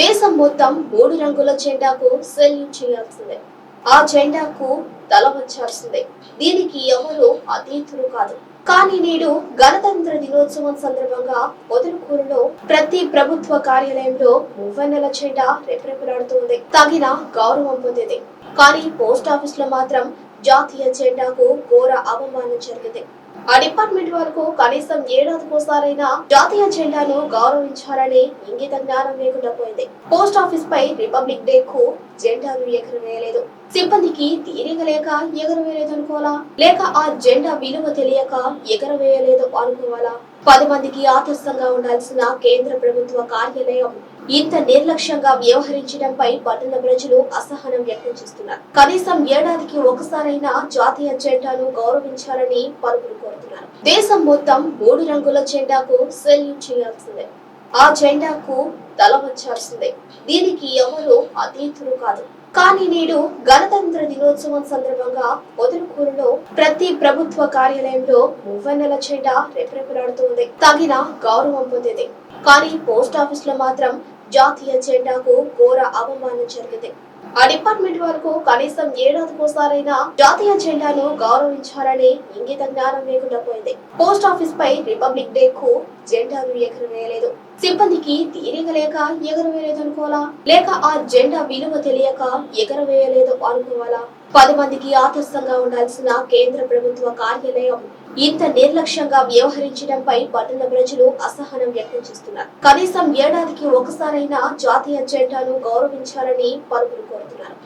దేశం మొత్తం మూడు రంగుల జెండాకు సెల్యూట్ చేయాల్సిందే. ఆ జెండాకు తల వచ్చాల్సిందే దీనికి ఎవరు అతీతులు కాదు. కానీ నేడు గణతంత్ర దినోత్సవం సందర్భంగా పొదలకూరులో ప్రతి ప్రభుత్వ కార్యాలయంలో మువ్వన్నెల జెండా రెపరెపలాడుతుంది. తగిన గౌరవం పొందింది. కానీ పోస్ట్ ఆఫీస్లో మాత్రం జాతీయ జెండాకు ఘోర అవమానం జరిగింది. ఆ డిపార్ట్మెంట్ వరకు కనీసం ఏడాదికోసారైనా జాతీయ జెండాను గౌరవించాలని ఇంగిత జ్ఞానం లేకుండా పోయింది. పోస్ట్ ఆఫీస్ పై రిపబ్లిక్ డే కు జెండాను ఎగరవేయలేదు. సిబ్బందికి తీరిగలేక ఎగరవేయలేదు అనుకోవాలా లేక ఆ జెండా విలువ తెలియక ఎగరవేయలేదు అనుకోవాలా? పది మందికి ఆదర్శంగా ఉండాల్సిన కేంద్ర ప్రభుత్వ కార్యాలయం ఇంత నిర్లక్ష్యంగా వ్యవహరించడంపై పట్టణ ప్రజలు అసహనం వ్యక్తం చేస్తున్నారు. కనీసం ఏడాదికి ఒకసారైనా జాతీయ జెండాను గౌరవించాలని పలువురు కోరుతున్నారు. దేశం మొత్తం మూడు రంగుల జెండాకు సెల్యూట్ చేయాల్సిందే. ఆ జెండాకు తల వచ్చాల్సిందే దీనికి ఎవరు అతీతులు కాదు. కానీ నేడు గణతంత్ర దినోత్సవం సందర్భంగా పొదలకూరులో ప్రతి ప్రభుత్వ కార్యాలయంలో మువ్వన్నెల జెండా రెపరెపలాడుతుంది. తగిన గౌరవం పొందింది. కానీ పోస్ట్ ఆఫీస్లో మాత్రం జాతీయ జెండాకు ఘోర అవమానం జరిగింది. ఆ డిపార్ట్మెంట్ వరకు కనీసం ఏడాదికోసారైనా జాతీయ జెండాను గౌరవించాలని ఇంగిత జ్ఞానం లేకుండా పోయింది. పోస్ట్ ఆఫీస్ పై రిపబ్లిక్ డే కు జెండాను ఎగరవేయలేదు. సిబ్బందికి తీరిక లేక ఎగరవేయలేదు అనుకోవాలా? లేక ఆ జెండా విలువ తెలియక ఎగరవేయలేదు అనుకోవాలా? పది మందికి ఆదర్శంగా ఉండాల్సిన కేంద్ర ప్రభుత్వ కార్యాలయం ఇంత నిర్లక్ష్యంగా వ్యవహరించడంపై పట్టణ ప్రజలు అసహనం వ్యక్తం చేస్తున్నారు. కనీసం ఏడాదికి ఒకసారైనా జాతీయ జెండాను గౌరవించాలని పలువురు కోరుతున్నారు.